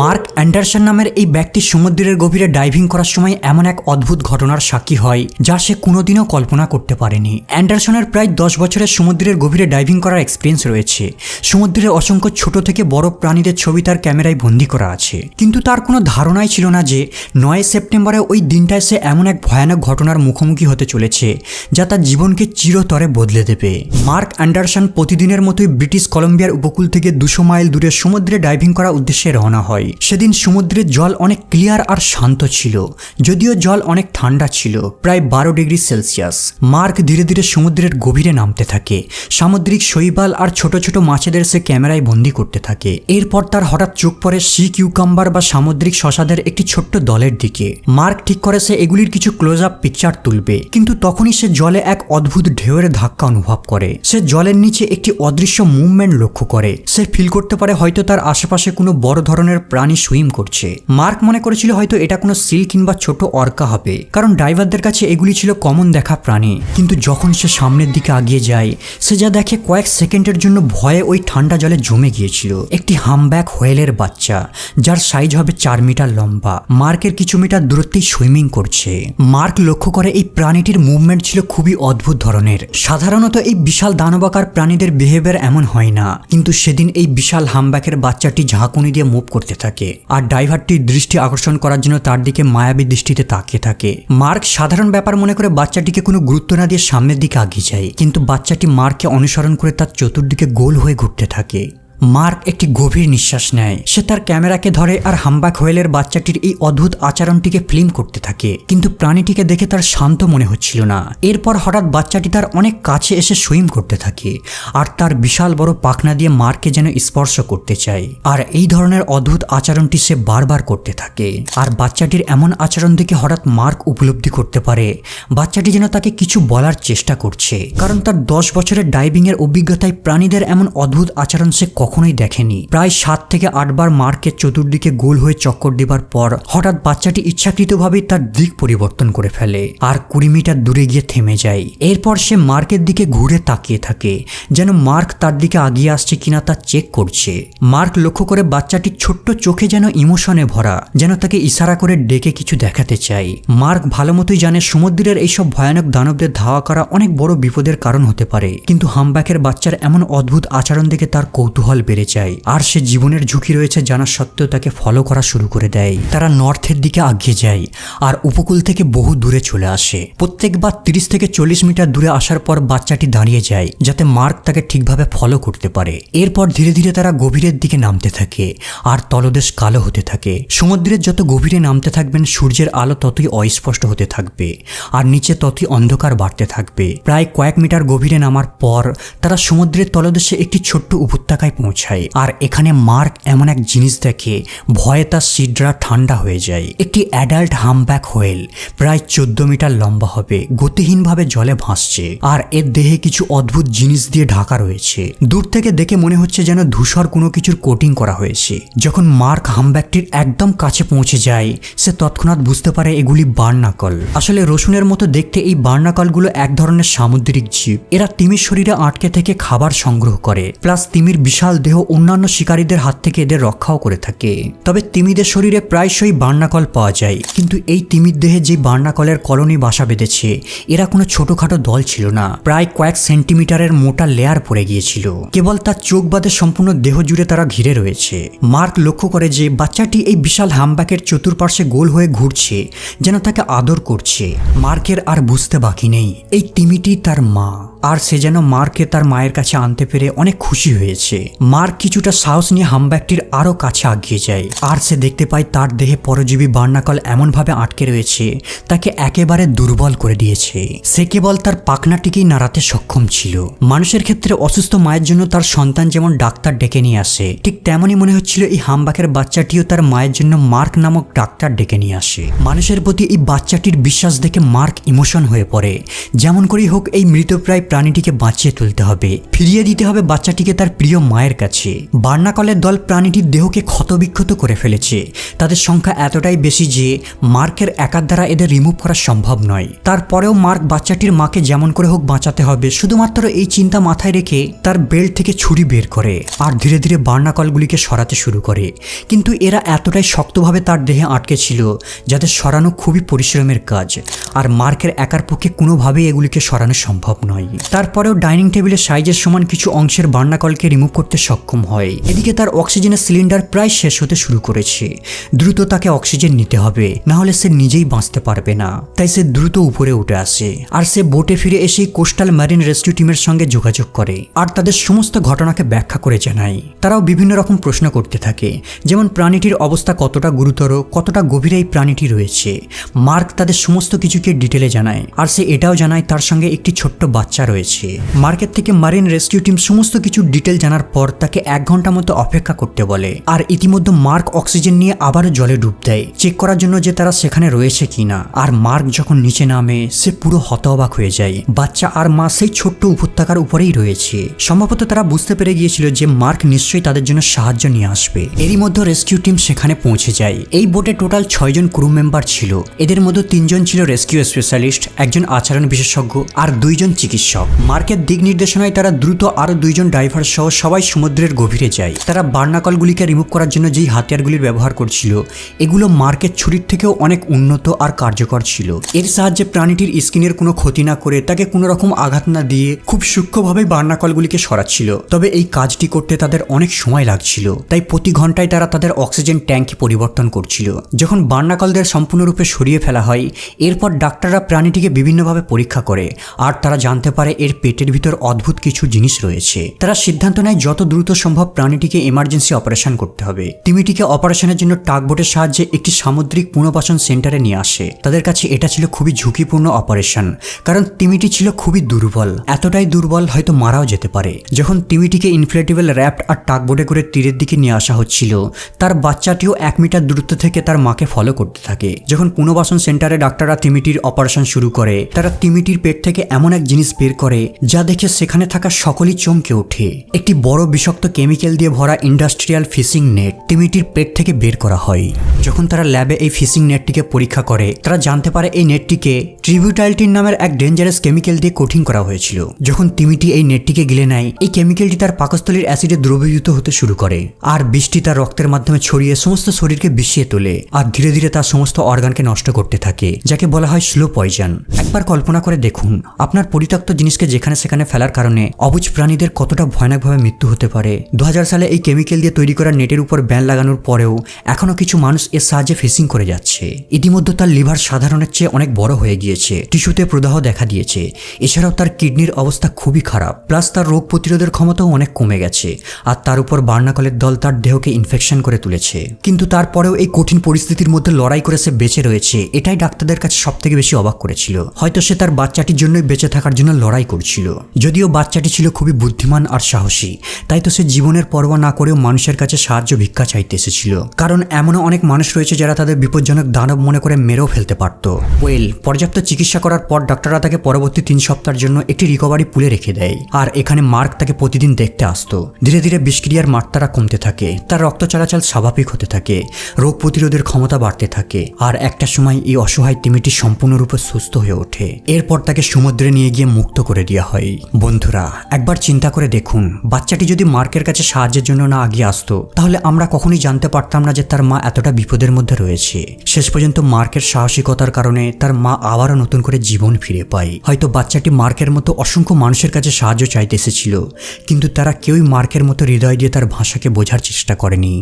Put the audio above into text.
Mark Anderson নামের এই ব্যক্তি সমুদ্রের গভীরে ডাইভিং করার সময় এমন এক অদ্ভুত ঘটনার সাক্ষী হয়, যা সে কোনোদিনও কল্পনা করতে পারেনি। অ্যান্ডারসনের প্রায় দশ বছরের সমুদ্রের গভীরে ডাইভিং করার এক্সপিরিয়েন্স রয়েছে। সমুদ্রের অসংখ্য ছোট থেকে বড় প্রাণীদের ছবি তার ক্যামেরায় বন্দি করা আছে। কিন্তু তার কোনো ধারণাই ছিল না যে, নয় সেপ্টেম্বরে ওই দিনটায় সে এমন এক ভয়ানক ঘটনার মুখোমুখি হতে চলেছে, যা তার জীবনকে চিরতরে বদলে দেবে। মার্ক অ্যান্ডারসন প্রতিদিনের মতোই ব্রিটিশ কলম্বিয়ার উপকূল থেকে দুশো মাইল দূরে সমুদ্রে ডাইভিং করার উদ্দেশ্যে রওনা হয়। সেদিন সমুদ্রের জল অনেক ক্লিয়ার আর শান্ত ছিল, যদিও জল অনেক ঠান্ডা ছিল, প্রায় বারো ডিগ্রি সেলসিয়াস। মার্ক ধীরে ধীরে সমুদ্রের গভীরে নামতে থাকে। সামুদ্রিক শৈবাল আর ছোট ছোট মাছেদের সে ক্যামেরায় বন্দি করতে থাকে। এরপর তার হঠাৎ চোখ পড়ে সি কিউকাম্বার বা সামুদ্রিক শশাদের একটি ছোট্ট দলের দিকে। মার্ক ঠিক করে সে এগুলির কিছু ক্লোজ আপ পিকচার তুলবে, কিন্তু তখনই সে জলে এক অদ্ভুত ঢেউয়ের ধাক্কা অনুভব করে। সে জলের নিচে একটি অদৃশ্য মুভমেন্ট লক্ষ্য করে। সে ফিল করতে পারে হয়তো তার আশেপাশে কোনো বড় ধরনের প্রাণী সুইম করছে। মার্ক মনে করেছিল হয়তো এটা কোনো সিল কিংবা ছোট অর্কা হবে, কারণ ড্রাইভারদের কাছে এগুলি ছিল কমন দেখা প্রাণী। কিন্তু যখন সে সামনের দিকে আগিয়ে যায়, সে যা দেখে কয়েক সেকেন্ডের জন্য ভয়ে ওই ঠান্ডা জলে জমে গিয়েছিল। একটি হামব্যাক হোয়েলের বাচ্চা, যার সাইজ হবে চার মিটার লম্বা। মার্কের কিছু মিটার দূরত্বেই সুইমিং করছে। মার্ক লক্ষ্য করে এই প্রাণীটির মুভমেন্ট ছিল খুবই অদ্ভুত ধরনের। সাধারণত এই বিশাল দানবাকার প্রাণীদের বিহেভিয়ার এমন হয় না, কিন্তু সেদিন এই বিশাল হামব্যাকের বাচ্চাটি ঝাঁকুনি দিয়ে মুভ করতে থাকে। আর ড্রাইভারটির দৃষ্টি আকর্ষণ করার জন্য তার দিকে মায়াবী দৃষ্টিতে তাকিয়ে থাকে। মার্ক সাধারণ ব্যাপার মনে করে বাচ্চাটিকে কোনো গুরুত্ব না দিয়ে সামনের দিকে আগিয়ে যায়। কিন্তু বাচ্চাটি মার্ককে অনুসরণ করে তার চতুর্দিকে গোল হয়ে ঘুরতে থাকে। মার্ক একটি গভীর নিঃশ্বাস নেয়। সে তার ক্যামেরাকে ধরে আর হাম্বাক হোয়েলের বাচ্চাটির এই অদ্ভুত আচরণটিকে ফিল্ম করতে থাকে। কিন্তু প্রাণীটিকে দেখে তার শান্ত মনে হচ্ছিল না। এরপর হঠাৎ বাচ্চাটি তার অনেক কাছে এসে সুইম করতে থাকে আর তার বিশাল বড় পাখনা দিয়ে মার্ককে যেন স্পর্শ করতে চায়। আর এই ধরনের অদ্ভুত আচরণটি সে বারবার করতে থাকে। আর বাচ্চাটির এমন আচরণ দেখে হঠাৎ মার্ক উপলব্ধি করতে পারে। বাচ্চাটি যেন তাকে কিছু বলার চেষ্টা করছে। কারণ তার দশ বছরের ডাইভিংয়ের অভিজ্ঞতায় প্রাণীদের এমন অদ্ভুত আচরণ সে কখনোই দেখেনি। প্রায় সাত থেকে আটবার মার্কের চতুর্দিকে গোল হয়ে চক্কর দেবার পর হঠাৎ বাচ্চাটি ইচ্ছাকৃতভাবেই তার দিক পরিবর্তন করে ফেলে আর কুড়ি মিটার দূরে গিয়ে থেমে যায়। এরপর সে মার্কের দিকে ঘুরে তাকিয়ে থাকে, যেন মার্ক তার দিকে আগিয়ে আসছে কিনা তা চেক করছে। মার্ক লক্ষ্য করে বাচ্চাটির ছোট্ট চোখে যেন ইমোশনে ভরা, যেন তাকে ইশারা করে ডেকে কিছু দেখাতে চাই। মার্ক ভালো মতোই জানে সমুদ্রের এইসব ভয়ানক দানবদের ধাওয়া করা অনেক বড় বিপদের কারণ হতে পারে, কিন্তু হামব্যাকের বাচ্চার এমন অদ্ভুত আচরণ দেখে তার কৌতূহল বেড়ে যায়। আর সে জীবনের ঝুঁকি রয়েছে জানা সত্ত্বেও তাকে ফলো করা শুরু করে দেয়। তারা নর্থের দিকে আগিয়ে যায় আর উপকূল থেকে বহু দূরে চলে আসে। প্রত্যেকবার তিরিশ থেকে চল্লিশ মিটার দূরে আসার পর বাচ্চাটি দাঁড়িয়ে যায়, যাতে মার্ক তাকে ঠিকভাবে ফলো করতে পারে। এরপর ধীরে ধীরে তারা গভীরের দিকে নামতে থাকে আর তলদেশ কালো হতে থাকে। সমুদ্রের যত গভীরে নামতে থাকবেন, সূর্যের আলো ততই অস্পষ্ট হতে থাকবে আর নিচে ততই অন্ধকার বাড়তে থাকবে। প্রায় কয়েক মিটার গভীরে নামার পর তারা সমুদ্রের তলদেশে একটি ছোট্ট উপত্যকায় পৌঁছায় আর এখানে মার্ক এমন এক জিনিস দেখে, ভয়ে তার সিডরা ঠান্ডা হয়ে যায়। একটি অ্যাডাল্ট হামব্যাক হোয়েল, প্রায় চোদ্দ মিটার লম্বা হবে, গতিহীনভাবে জলে ভাসছে। আর এর দেহে কিছু অদ্ভুত জিনিস দিয়ে ঢাকা রয়েছে। দূর থেকে দেখে মনে হচ্ছে যেন ধূসর কোনো কিছুর কোটিং করা হয়েছে। যখন মার্ক হামব্যাকটির একদম কাছে পৌঁছে যায়, সে তৎক্ষণাৎ বুঝতে পারে এগুলি বার্নাকল। আসলে রসুনের মতো দেখতে এই বার্নাকলগুলো এক ধরনের সামুদ্রিক জীব। এরা তিমির শরীরে আটকে থেকে খাবার সংগ্রহ করে, প্লাস তিমির বিশাল দেহ অন্যান্য শিকারীদের হাত থেকে এদের রক্ষাও করে থাকে। তবে তিমিদের শরীরে প্রায়শই বার্নাকল পাওয়া যায়, কিন্তু এই তিমির দেহে যে বার্নাকলের কলোনি বাসা বেঁধেছে, এরা কোনো ছোটখাটো দল ছিল না। প্রায় কয়েক সেন্টিমিটারের মোটা লেয়ার পড়ে গিয়েছিল। কেবল তার চোখ বাদে সম্পূর্ণ দেহ জুড়ে তারা ঘিরে রয়েছে। মার্ক লক্ষ্য করে যে বাচ্চাটি এই বিশাল হামব্যাকের চতুর্পার্শ্বে গোল হয়ে ঘুরছে, যেন তাকে আদর করছে। মার্কের আর বুঝতে বাকি নেই। এই তিমিটি তার মা। আর সে যেন মার্কে তার মায়ের কাছে আনতে পেরে অনেক খুশি হয়েছে। মার্ক কিছুটা সাহস নিয়ে হামব্যাকটির আরও কাছে আগিয়ে যায়। আর সে দেখতে পায় তার দেহে পরজীবী বার্নাকল এমনভাবে আটকে রয়েছে, তাকে একেবারে দুর্বল করে দিয়েছে। সে কেবল তার পাখনাটিকেই নাড়াতে সক্ষম ছিল। মানুষের ক্ষেত্রে অসুস্থ মায়ের জন্য তার সন্তান যেমন ডাক্তার ডেকে নিয়ে আসে, ঠিক তেমনই মনে হচ্ছিল এই হামবাকের বাচ্চাটিও তার মায়ের জন্য মার্ক নামক ডাক্তার ডেকে নিয়ে আসে। মানুষের প্রতি এই বাচ্চাটির বিশ্বাস দেখে মার্ক ইমোশন হয়ে পড়ে। যেমন করেই হোক এই মৃতপ্রায় প্রাণীটিকে বাঁচিয়ে তুলতে হবে। ফিরিয়ে দিতে হবে বাচ্চাটিকে তার প্রিয় মায়ের কাছে। বার্নাকলের দল প্রাণীটির দেহকে ক্ষতবিক্ষত করে ফেলেছে। তাদের সংখ্যা এতটাই বেশি যে মার্কের একার দ্বারা এদের রিমুভ করা সম্ভব নয়। তারপরেও মার্ক বাচ্চাটির মাকে যেমন করে হোক বাঁচাতে হবে, শুধুমাত্র এই চিন্তা মাথায় রেখে তার বেল্ট থেকে ছুরি বের করে আর ধীরে ধীরে বার্নাকলগুলিকে সরাতে শুরু করে। কিন্তু এরা এতটাই শক্তভাবে তার দেহে আটকে ছিল যাতে সরানো খুবই পরিশ্রমের কাজ। আর মার্কের একার পক্ষে কোনোভাবেই এগুলিকে সরানো সম্ভব নয়। তারপরেও ডাইনিং টেবিলের সাইজের সমান কিছু অংশের বার্নাকলকে রিমুভ করতে সক্ষম হয়। এদিকে তার অক্সিজেনের সিলিন্ডার প্রায় শেষ হতে শুরু করেছে। দ্রুত তাকে অক্সিজেন নিতে হবে, না হলে সে নিজেই বাঁচতে পারবে না। তাই সে দ্রুত উপরে উঠে আসে, আর সে বোটে ফিরে এসে কোস্টাল ম্যারিন রেস্কিউ টিমের সঙ্গে যোগাযোগ করে, আর তাদের সমস্ত ঘটনাকে ব্যাখ্যা করে জানায়। তারাও বিভিন্ন রকম প্রশ্ন করতে থাকে, যেমন প্রাণীটির অবস্থা কতটা গুরুতর, কতটা গভীরে এই প্রাণীটি রয়েছে। মার্ক তাদের সমস্ত কিছুকে ডিটেলে জানায়, আর সে এটাও জানায় তার সঙ্গে একটি ছোট্ট বাচ্চা রয়েছে। মার্কেট থেকে মারিন রেস্কিউ টিম সমস্ত কিছু ডিটেল জানার পর তাকে এক ঘণ্টা মতো অপেক্ষা করতে বলে। আর ইতিমধ্যে মার্ক অক্সিজেন নিয়ে আবারও জলে ডুব দেয়। চেক করার জন্য যে তারা সেখানে রয়েছে কিনা। আর মার্ক যখন নিচে নামে, সে পুরো হতঅবাক হয়ে যায়। বাচ্চা আর মা সেই ছোট্ট উপত্যকার উপরেই রয়েছে। সম্ভবত তারা বুঝতে পেরে গিয়েছিল যে মার্ক নিশ্চয়ই তাদের জন্য সাহায্য নিয়ে আসবে। এরই মধ্যে রেস্কিউ টিম সেখানে পৌঁছে যায়। এই বোটে টোটাল ছয়জন ক্রু মেম্বার ছিল। এদের মধ্যে তিনজন ছিল রেস্কিউ স্পেশালিস্ট, একজন আচরণ বিশেষজ্ঞ আর দুইজন চিকিৎসক। মার্কের দিক নির্দেশনায় তারা দ্রুত আরও দুইজন ড্রাইভার সহ সবাই সমুদ্রের গভীরে যায়। তারা বার্নাকলগুলিকে রিমুভ করার জন্য যেই হাতিয়ারগুলির ব্যবহার করছিল, এগুলো মার্কের ছুরির থেকেও অনেক উন্নত আর কার্যকর ছিল। এর সাহায্যে প্রাণীটির স্কিনের কোনো ক্ষতি না করে তাকে কোনো রকম আঘাত না দিয়ে খুব সূক্ষ্মভাবে বার্নাকলগুলিকে সরাচ্ছিল। তবে এই কাজটি করতে তাদের অনেক সময় লাগছিল। তাই প্রতি ঘন্টায় তারা তাদের অক্সিজেন ট্যাঙ্ক পরিবর্তন করছিল। যখন বার্নাকলদের সম্পূর্ণরূপে সরিয়ে ফেলা হয়, এরপর ডাক্তাররা প্রাণীটিকে বিভিন্নভাবে পরীক্ষা করে। আর তারা জানতে পারে এর পেটের ভিতর অদ্ভুত কিছু জিনিস রয়েছে। তারা সিদ্ধান্ত নেয় যত দ্রুত সম্ভব প্রাণীটিকে এমার্জেন্সি অপারেশন করতে হবে। তিমিটিকে অপারেশনের জন্য টাকবোটের সাহায্যে একটি সামুদ্রিক পুনর্বাসন সেন্টারে নিয়ে আসে। তাদের কাছে এটা ছিল খুবই ঝুঁকিপূর্ণ অপারেশন কারণ তিমিটি ছিল খুবই দুর্বল। এতটাই দুর্বল হয়তো মারাও যেতে পারে। যখন তিমিটিকে ইনফ্লেটেবল র্যাপ্ট আর টাকবোটে করে তীরের দিকে নিয়ে আসা হচ্ছিল, তার বাচ্চাটিও এক মিটার দূরত্ব থেকে তার মাকে ফলো করতে থাকে। যখন পুনর্বাসন সেন্টারে ডাক্তাররা তিমিটির অপারেশন শুরু করে, তারা তিমিটির পেট থেকে এমন এক জিনিস বের করে, যা দেখে সেখানে থাকা সকলেই চমকে ওঠে। একটি বড় বিষাক্ত কেমিক্যাল দিয়ে ভরা ইন্ডাস্ট্রিয়াল ফিশিং নেট তিমিটির পেট থেকে বের করা হয়। যখন তারা ল্যাবে এই ফিশিং নেটটিকে পরীক্ষা করে, তারা জানতে পারে এই নেটটিকে ট্রিবিউটাইলটিন নামের এক ডেঞ্জারাস কেমিক্যাল দিয়ে কঠিন করা হয়েছিল। যখন তিমিটি এই নেটটিকে গিলে নেয়, এই কেমিক্যালটি তার পাকস্থলীর অ্যাসিডে দ্রবীভূত হতে শুরু করে। আর বৃষ্টি তার রক্তের মাধ্যমে ছড়িয়ে সমস্ত শরীরকে বিষিয়ে তোলে আর ধীরে ধীরে তার সমস্ত অর্গানকে নষ্ট করতে থাকে, যাকে বলা হয় স্লো পয়জন। একবার কল্পনা করে দেখুন, আপনার পরিত্যক্ত জিনিসকে যেখানে সেখানে ফেলার কারণে অবুজ প্রাণীদের কতটা ভয়ানকভাবে মৃত্যু হতে পারে। দু হাজার সালে এই কেমিক্যাল দিয়ে তৈরি করা নেটের উপর ব্যান লাগানোর পরেও এখনও কিছু মানুষ এর সাহায্যে ফিশিং করে যাচ্ছে। ইতিমধ্যে তার লিভার সাধারণের চেয়ে অনেক বড় হয়ে গিয়েছে টিস্যুতে প্রদাহ দেখা দিয়েছে। এছাড়াও তার কিডনির অবস্থা খুবই খারাপ। প্লাস তার রোগ প্রতিরোধের ক্ষমতাও অনেক কমে গেছে আর তার উপর বার্নাকলের দল তার দেহকে ইনফেকশন করে তুলেছে। কিন্তু তারপরেও এই কঠিন পরিস্থিতির মধ্যে লড়াই করে সে বেঁচে রয়েছে, এটাই ডাক্তারদের কাছে সব থেকে বেশি অবাক করেছিল। হয়তো সে তার বাচ্চাটির জন্যই বেঁচে থাকার জন্য লড়াই করছিল। যদিও বাচ্চাটি ছিল খুবই বুদ্ধিমান আর সাহসী, তাই তো সে জীবনের পরোয়া না করেও মানুষের কাছে সাহায্য ভিক্ষা চাইতে এসেছিল। কারণ এমনও অনেক মানুষ রয়েছে যারা তাদের বিপজ্জনক দানব মনে করে মেরেও ফেলতে পারত। ওয়েল, পর্যাপ্ত চিকিৎসা করার পর ডাক্তাররা তাকে পরবর্তী তিন সপ্তাহের জন্য একটি রিকভারি পুলে রেখে দেয়। আর এখানে মার্ক তাকে প্রতিদিন দেখতে আসতো। ধীরে ধীরে বিষক্রিয়ার মাত্রা কমতে থাকে। তার রক্ত চলাচল স্বাভাবিক হতে থাকে। রোগ প্রতিরোধের ক্ষমতা বাড়তে থাকে। আর একটা সময় এই অসহায় তিমিটি সম্পূর্ণরূপে সুস্থ হয়ে ওঠে। এরপর তাকে সমুদ্রে নিয়ে গিয়ে মুক্ত করে দেওয়া হয়। বন্ধুরা, একবার চিন্তা করে দেখুন। বাচ্চাটি যদি মার্কের কাছে সাহায্যের জন্য না আগিয়ে আসতো, তাহলে আমরা কখনোই জানতে পারতাম না যে তার মা এতটা বিপদের মধ্যে রয়েছে। শেষ পর্যন্ত মার্কের সাহসিকতার কারণে তার মা আবারও নতুন করে জীবন ফিরে পায়। হয়তো বাচ্চাটি মার্কের মতো অসংখ্য মানুষের কাছে সাহায্য চাইতে এসেছিল, কিন্তু তারা কেউই মার্কের মতো হৃদয় দিয়ে তার ভাষাকে বোঝার চেষ্টা করেনি।